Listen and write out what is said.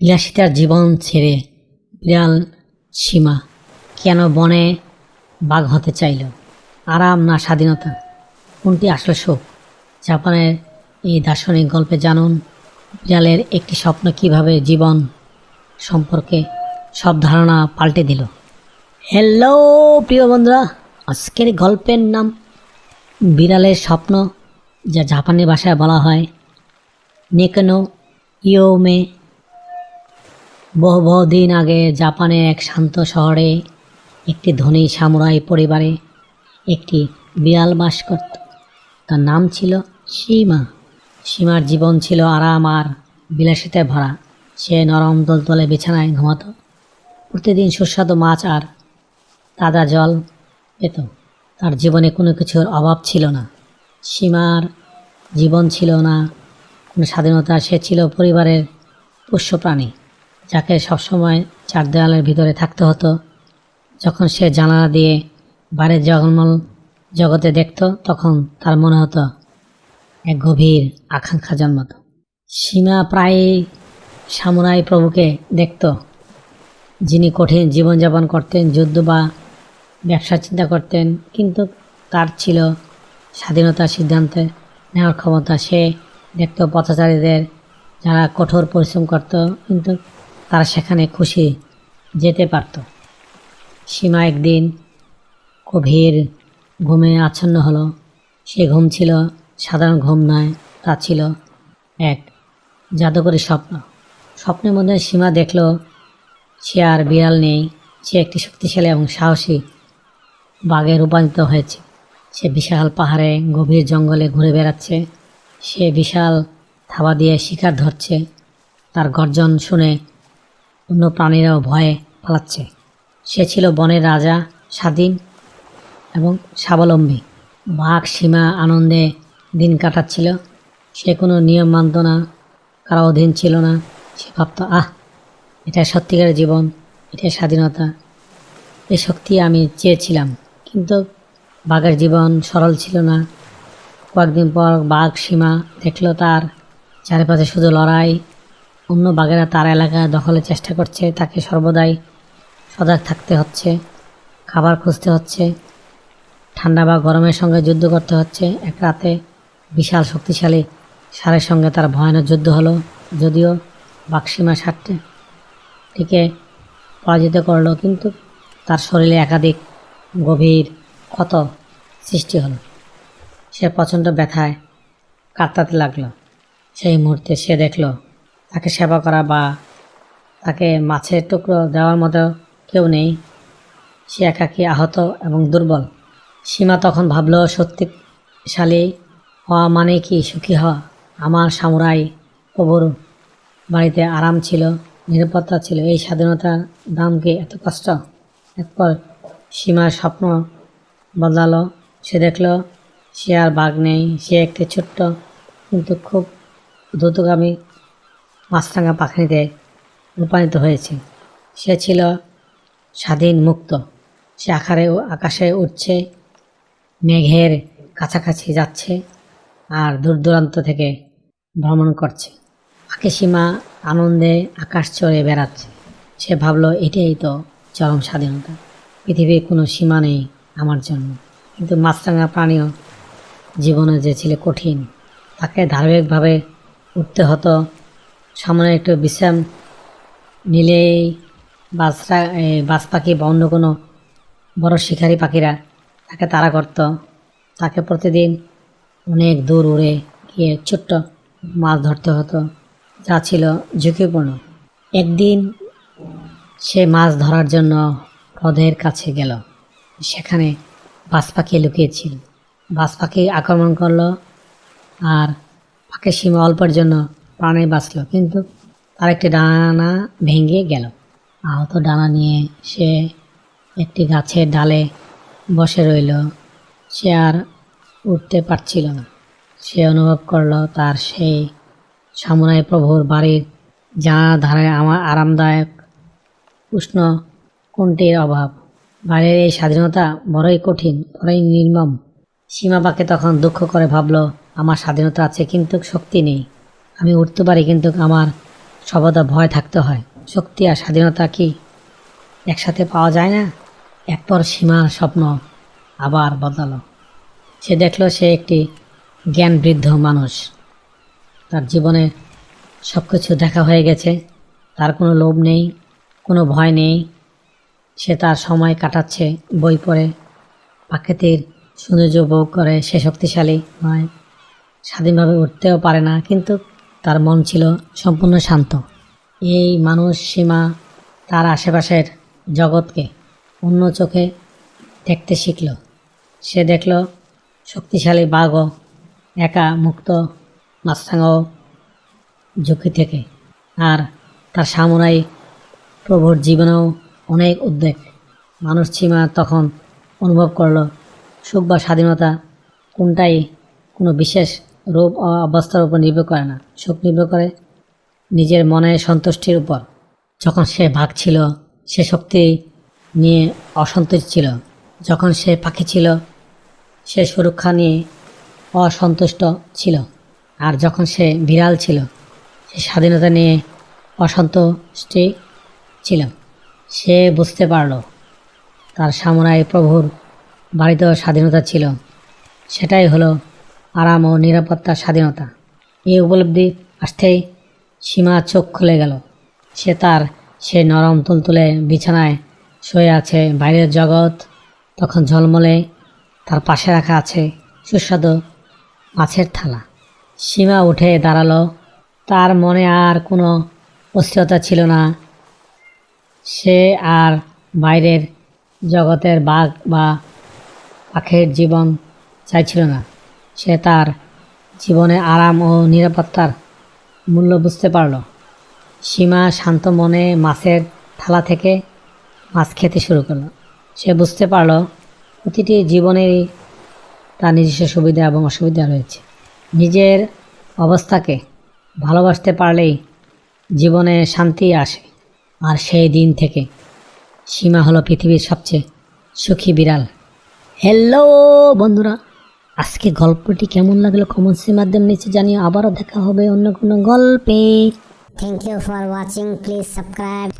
বিলাসিতার জীবন ছেড়ে বিড়াল সীমা কেন বনে বাঘ হতে চাইল? আরাম না স্বাধীনতা? কোনটি আসলে সুখ জাপানের এই দার্শনিক গল্পে জানুন, বিড়ালের একটি স্বপ্ন কীভাবে জীবন সম্পর্কে সব ধারণা পাল্টে দিল। হ্যালো, প্রিয় বন্ধুরা, আজকের গল্পের নাম বিড়ালের স্বপ্ন, যা জাপানি ভাষায় বলা হয় নেকেনো ইয়োমে বহু বহু দিন আগে জাপানে এক শান্ত শহরে একটি ধনী সামুরাই পরিবারে একটি বিড়াল বাস করত। তার নাম ছিল সীমা। সীমার জীবন ছিল আরাম আর বিলাসিতায় ভরা। সে নরম দলতলে বিছানায় ঘুমাতো। প্রতিদিন সুস্বাদু মাছ আর তাজা জল পেত। তার জীবনে কোনো কিছুর অভাব ছিল না। সীমার জীবন ছিল না। কোনো স্বাধীনতা, সে ছিল পরিবারের পোষ্য প্রাণী যাকে সবসময় চার দেওয়ালের ভিতরে থাকতে হতো, যখন সে জানালা দিয়ে বাইরের জগন্মল জগতে দেখত, তখন তার মনে হতো, এক গভীর আকাঙ্ক্ষা জন্মাত। সীমা প্রায়ই সামুরাই প্রভুকে দেখত, যিনি কঠিন জীবনযাপন করতেন, যুদ্ধ বা ব্যবসা চিন্তা করতেন, কিন্তু তার ছিল স্বাধীনতার সিদ্ধান্তে নেওয়ার ক্ষমতা। সে দেখত পথচারীদের, যারা কঠোর পরিশ্রম করত, কিন্তু তারা সেখানে খুশি যেতে পারত। সীমা একদিন গভীর ঘুমে আচ্ছন্ন হলো। সে ঘুম ছিল, সাধারণ ঘুম নয় তা ছিল। এক জাদুকরী স্বপ্ন। স্বপ্নের মধ্যে সীমা দেখল, সে আর বিড়াল নেই। সে একটি শক্তিশালী এবং সাহসী বাঘে রূপান্তরিত হয়েছে। সে বিশাল পাহাড়ে, গভীর জঙ্গলে ঘুরে বেড়াচ্ছে। সে বিশাল থাবা দিয়ে শিকার ধরছে। তার গর্জন শুনে অন্য প্রাণীরাও ভয়ে পালাচ্ছে। সে ছিল বনের রাজা স্বাধীন এবং স্বাবলম্বী। বাঘ সীমা আনন্দে দিন কাটাচ্ছিল। সে কোনো নিয়ম মানত না, কারও অধীন ছিল না। সে ভাবত, আহ, এটা সত্যিকারের জীবন, এটা স্বাধীনতা। এই শক্তি আমি চেয়েছিলাম, কিন্তু বাঘের জীবন সরল ছিল না। কয়েকদিন পর বাঘ সীমা দেখল তার চারিপাশে শুধু লড়াই অন্য বাঘেরা তার এলাকা দখলের চেষ্টা করছে, তাকে সর্বদাই সজাগ থাকতে হচ্ছে, খাবার খুঁজতে হচ্ছে, ঠান্ডা বা গরমের সঙ্গে যুদ্ধ করতে হচ্ছে। এক রাতে বিশাল শক্তিশালী সারের সঙ্গে তার ভয়ানক যুদ্ধ হলো, যদিও বাক্সীমা সারটে টিকে পরাজিত করল, কিন্তু তার শরীরে একাধিক গভীর ক্ষত সৃষ্টি হলো। সে প্রচণ্ড ব্যথায় কাঁদতে লাগল। সেই মুহূর্তে সে দেখল তাকে সেবা করা বা তাকে মাছের টুকরো দেওয়ার মতো কেউ নেই। সে একাকী আহত এবং দুর্বল। সীমা তখন ভাবলো সত্যিশালী হওয়া মানে কি? সুখী হওয়া? আমার সামুরাই প্রভুর বাড়িতে আরাম ছিল, নিরাপত্তা ছিল। এই স্বাধীনতার দাম কি এত কষ্ট? এরপর সীমার স্বপ্ন বদলালো। সে দেখল, সে আর বাঘ নেই। সে একটি ছোট্ট কিন্তু খুব দ্রুতগামী মাছরাঙা পাখিতে রূপান্তরিত হয়েছে। সে ছিল স্বাধীন মুক্ত। সে আকারে আকাশে উঠছে মেঘের কাছাকাছি যাচ্ছে আর দূর দূরান্ত থেকে ভ্রমণ করছে। পাখি সীমা আনন্দে আকাশ চড়ে বেড়াচ্ছে। সে ভাবলো, এটাই তো চরম স্বাধীনতা। পৃথিবীর কোনো সীমা নেই আমার জন্য। কিন্তু মাছরাঙা প্রাণীও জীবনে যে ছিল কঠিন, তাকে ধারাবাহিকভাবে উঠতে হতো সামনে একটু বিশ্রাম নিলেই বাসরা বাজ পাখি বা অন্য কোনো বড় শিকারী পাখিরা তাকে তাড়া করত। তাকে প্রতিদিন অনেক দূর উড়ে গিয়ে ছোট্ট মাছ ধরতে হতো, যা ছিল ঝুঁকিপূর্ণ। একদিন সে মাছ ধরার জন্য হ্রদের কাছে গেল। সেখানে বাজ পাখি লুকিয়েছিল। বাজ পাখি আক্রমণ করল আর পাখির সীমা অল্পের জন্য প্রাণে বাঁচলো, কিন্তু তার একটি ডানা ভেঙে গেল। আহত ডানা নিয়ে সে একটি গাছের ডালে বসে রইল। সে আর উঠতে পারছিল না। সে অনুভব করল, তার সেই সামুরাই প্রভুর বাড়ির জানার ধারে আমার আরামদায়ক উষ্ণ কোনটির অভাব। বাইরের এই স্বাধীনতা বড়ই কঠিন, বড়ই নির্মম। সীমাপাকে তখন দুঃখ করে ভাবলো, আমার স্বাধীনতা আছে, কিন্তু শক্তি নেই। আমি উঠতে পারি, কিন্তু আমার সর্বদা ভয় থাকতে হয়। শক্তি আর স্বাধীনতা কি একসাথে পাওয়া যায় না? একপর সীমার স্বপ্ন আবার বদলালো। সে দেখল সে একটি জ্ঞান বৃদ্ধ মানুষ। তার জীবনে সব কিছু দেখা হয়ে গেছে। তার কোনো লোভ নেই, কোনো ভয় নেই। সে তার সময় কাটাচ্ছে, বই পড়ে। প্রাকৃতিক সৌন্দর্য উপভোগ করে। সে শক্তিশালী নয়, স্বাধীনভাবে উঠতেও পারে না। কিন্তু তার মন ছিল সম্পূর্ণ শান্ত। এই মানুষ সীমা তার আশেপাশের জগৎকে অন্য চোখে দেখতে শিখল। সে দেখল শক্তিশালী বাঘও একা মুক্ত মাছরাঙাও ঝুঁকি থেকে। আর তার সামুরাই প্রভুর জীবনেও অনেক উদ্বেগ। মানুষ সীমা তখন অনুভব করল, সুখ বা স্বাধীনতা কোনটাই কোনো বিশেষ রূপ ও অবস্থার উপর নির্ভর করে না। সুখ নির্ভর করে নিজের মনের সন্তুষ্টির উপর। যখন সে ভাগ ছিল, সে শক্তি নিয়ে অসন্তুষ্ট ছিল। যখন সে পাখি ছিল, সে সুরক্ষা নিয়ে অসন্তুষ্ট ছিল। আর যখন সে বিড়াল ছিল, সে স্বাধীনতা নিয়ে অসন্তুষ্টি ছিল। সে বুঝতে পারল, তার সামরাই প্রভুর বাড়িতেও স্বাধীনতা ছিল। সেটাই হলো আরাম ও নিরাপত্তার স্বাধীনতা। এই উপলব্ধি আসতেই সীমা চোখ খুলে গেল। সে তার সে নরম তুলতুলে বিছানায় শুয়ে আছে। বাইরের জগৎ তখন ঝলমলে। তার পাশে রাখা আছে সুস্বাদু মাছের থালা। সীমা উঠে দাঁড়াল। তার মনে আর কোনো অস্থিরতা ছিল না। সে আর বাইরের জগতের বাঘ বা পাখির জীবন চাইছিল না। সে তার জীবনে আরাম ও নিরাপত্তার মূল্য বুঝতে পারল। সীমা শান্ত মনে মাছের থালা থেকে মাছ খেতে শুরু করল। সে বুঝতে পারল, প্রতিটি জীবনেরই তার নিজস্ব সুবিধা এবং অসুবিধা রয়েছে। নিজের অবস্থাকে ভালোবাসতে পারলেই জীবনে শান্তি আসে। আর সেই দিন থেকে সীমা হলো পৃথিবীর সবচেয়ে সুখী বিড়াল। হ্যালো বন্ধুরা আজকে গল্পটি কেমন লাগল কমেন্টসের মাধ্যমে নিচে জানিয়ে আবারও দেখা হবে অন্য কোনো গল্পে। Thank you for watching please subscribe.